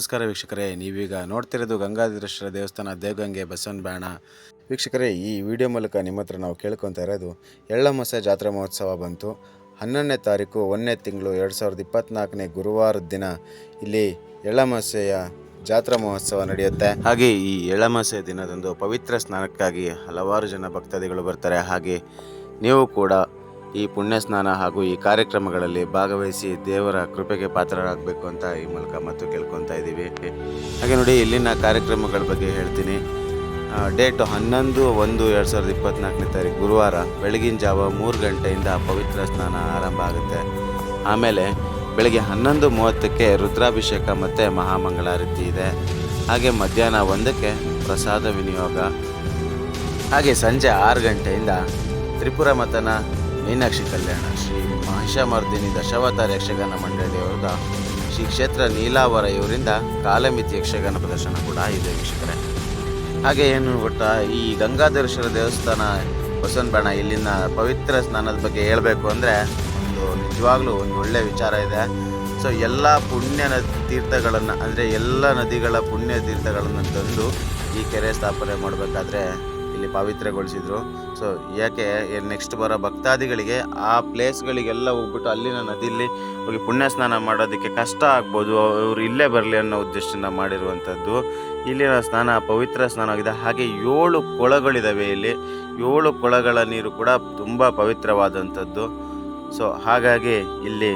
ನಮಸ್ಕಾರ ವೀಕ್ಷಕರೇ, ನೀವೀಗ ನೋಡ್ತಿರೋದು ಗಂಗಾಧರೇಶ್ವರ ದೇವಸ್ಥಾನ ದೇವಗಂಗೆ ಬಸವನ ಬ್ಯಾಣ ವೀಕ್ಷಕರೇ, ಈ ವಿಡಿಯೋ ಮೂಲಕ ನಿಮ್ಮ ಹತ್ರ ನಾವು ಕೇಳ್ಕೊತಾ ಇರೋದು ಎಳ್ಳಮಸೆ ಜಾತ್ರಾ ಮಹೋತ್ಸವ ಬಂತು. ಹನ್ನೊಂದನೇ ತಾರೀಕು, ಒಂದನೇ ತಿಂಗಳು ಎರಡು ಸಾವಿರದ ಇಪ್ಪತ್ತ್ನಾಲ್ಕನೇ ಗುರುವಾರದ ದಿನ ಇಲ್ಲಿ ಎಳ್ಳಮಸೆಯ ಜಾತ್ರಾ ಮಹೋತ್ಸವ ನಡೆಯುತ್ತೆ. ಹಾಗೆ ಈ ಎಳ್ಳಮಸೆ ದಿನದಂದು ಪವಿತ್ರ ಸ್ನಾನಕ್ಕಾಗಿ ಹಲವಾರು ಜನ ಭಕ್ತಾದಿಗಳು ಬರ್ತಾರೆ. ಹಾಗೆ ನೀವು ಕೂಡ ಈ ಪುಣ್ಯ ಸ್ನಾನ ಹಾಗೂ ಈ ಕಾರ್ಯಕ್ರಮಗಳಲ್ಲಿ ಭಾಗವಹಿಸಿ ದೇವರ ಕೃಪೆಗೆ ಪಾತ್ರರಾಗಬೇಕು ಅಂತ ಈ ಮೂಲಕ ಮತ್ತು ಕೇಳ್ಕೊತಾ ಇದ್ದೀವಿ. ಹಾಗೆ ನೋಡಿ, ಇಲ್ಲಿನ ಕಾರ್ಯಕ್ರಮಗಳ ಬಗ್ಗೆ ಹೇಳ್ತೀನಿ. ಡೇಟ್ ಹನ್ನೊಂದು ಒಂದು ಎರಡು ಸಾವಿರದ ಇಪ್ಪತ್ತ್ನಾಲ್ಕನೇ ತಾರೀಕು ಗುರುವಾರ ಬೆಳಗಿನ ಜಾವ ಮೂರು ಗಂಟೆಯಿಂದ ಪವಿತ್ರ ಸ್ನಾನ ಆರಂಭ ಆಗುತ್ತೆ. ಆಮೇಲೆ ಬೆಳಗ್ಗೆ ಹನ್ನೊಂದು ಮೂವತ್ತಕ್ಕೆ ರುದ್ರಾಭಿಷೇಕ ಮತ್ತು ಮಹಾಮಂಗಳಾರತಿ ಇದೆ. ಹಾಗೆ ಮಧ್ಯಾಹ್ನ ಒಂದಕ್ಕೆ ಪ್ರಸಾದ ವಿನಿಯೋಗ. ಹಾಗೆ ಸಂಜೆ ಆರು ಗಂಟೆಯಿಂದ ತ್ರಿಪುರ ಮತನ ಮೀನಾಕ್ಷಿ ಕಲ್ಯಾಣ. ಶ್ರೀ ಮಹಿಷಾಮರ್ದಿನಿ ದಶಾವತಾರ ಯಕ್ಷಗಾನ ಮಂಡಳಿಯವರದ ಶ್ರೀ ಕ್ಷೇತ್ರ ನೀಲಾವರ ಇವರಿಂದ ಕಾಲಮಿತಿ ಯಕ್ಷಗಾನ ಪ್ರದರ್ಶನ ಕೂಡ ಇದೆ ವೀಕ್ಷಕರೇ. ಹಾಗೆ ಏನು ಗೊತ್ತಾ, ಈ ಗಂಗಾಧರೇಶ್ವರ ದೇವಸ್ಥಾನ ಬಸವನಬಾಣ ಇಲ್ಲಿನ ಪವಿತ್ರ ಸ್ನಾನದ ಬಗ್ಗೆ ಹೇಳಬೇಕು ಅಂದರೆ ಒಂದು ನಿಜವಾಗ್ಲೂ ಒಂದು ಒಳ್ಳೆಯ ವಿಚಾರ ಇದೆ. ಸೊ ಎಲ್ಲ ಪುಣ್ಯ ತೀರ್ಥಗಳನ್ನು, ಅಂದರೆ ಎಲ್ಲ ನದಿಗಳ ಪುಣ್ಯ ತೀರ್ಥಗಳನ್ನು ತಂದು ಈ ಕೆರೆ ಸ್ಥಾಪನೆ ಮಾಡಬೇಕಾದ್ರೆ ಇಲ್ಲಿ ಪವಿತ್ರಗೊಳಿಸಿದ್ರು ಸೊ ಯಾಕೆ ನೆಕ್ಸ್ಟ್ ಬರೋ ಭಕ್ತಾದಿಗಳಿಗೆ ಆ ಪ್ಲೇಸ್ಗಳಿಗೆಲ್ಲ ಹೋಗ್ಬಿಟ್ಟು ಅಲ್ಲಿನ ನದಿಯಲ್ಲಿ ಹೋಗಿ ಪುಣ್ಯ ಸ್ನಾನ ಮಾಡೋದಕ್ಕೆ ಕಷ್ಟ ಆಗ್ಬೋದು. ಅವರು ಇಲ್ಲೇ ಬರಲಿ ಅನ್ನೋ ಉದ್ದೇಶದಿಂದ ಮಾಡಿರುವಂಥದ್ದು. ಇಲ್ಲಿನ ಸ್ನಾನ, ಪವಿತ್ರ ಸ್ನಾನ ಆಗಿದೆ. ಹಾಗೆ ಏಳು ಕೊಳಗಳಿದ್ದಾವೆ ಇಲ್ಲಿ. ಏಳು ಕೊಳಗಳ ನೀರು ಕೂಡ ತುಂಬ ಪವಿತ್ರವಾದಂಥದ್ದು. ಸೊ ಹಾಗಾಗಿ ಇಲ್ಲಿ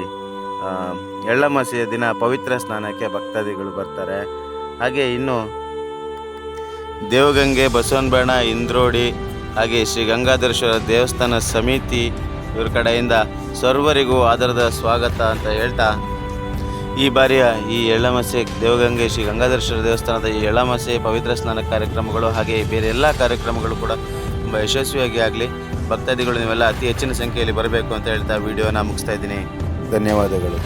ಎಳ್ಳಮಸೆಯ ದಿನ ಪವಿತ್ರ ಸ್ನಾನಕ್ಕೆ ಭಕ್ತಾದಿಗಳು ಬರ್ತಾರೆ. ಹಾಗೆ ಇನ್ನು ದೇವಗಂಗೆ ಬಸವನಬೇಣ ಇಂದ್ರೋಡಿ ಹಾಗೆ ಶ್ರೀ ಗಂಗಾಧರೇಶ್ವರ ದೇವಸ್ಥಾನ ಸಮಿತಿ ಇವ್ರ ಕಡೆಯಿಂದ ಸರ್ವರಿಗೂ ಆಧಾರದ ಸ್ವಾಗತ ಅಂತ ಹೇಳ್ತಾ, ಈ ಬಾರಿಯ ಈ ಎಳ್ಳಮಸೆ ದೇವಗಂಗೆ, ಶ್ರೀ ಗಂಗಾಧರೇಶ್ವರ ದೇವಸ್ಥಾನದ ಈ ಎಳ್ಳಮಸೆ ಪವಿತ್ರ ಸ್ನಾನ ಕಾರ್ಯಕ್ರಮಗಳು ಹಾಗೆ ಬೇರೆ ಎಲ್ಲ ಕಾರ್ಯಕ್ರಮಗಳು ಕೂಡ ತುಂಬ ಯಶಸ್ವಿಯಾಗಿ ಆಗಲಿ. ಭಕ್ತಾದಿಗಳು ನೀವೆಲ್ಲ ಅತಿ ಹೆಚ್ಚಿನ ಸಂಖ್ಯೆಯಲ್ಲಿ ಬರಬೇಕು ಅಂತ ಹೇಳ್ತಾ ವಿಡಿಯೋನ ಮುಗಿಸ್ತಾ ಇದ್ದೀನಿ. ಧನ್ಯವಾದಗಳು.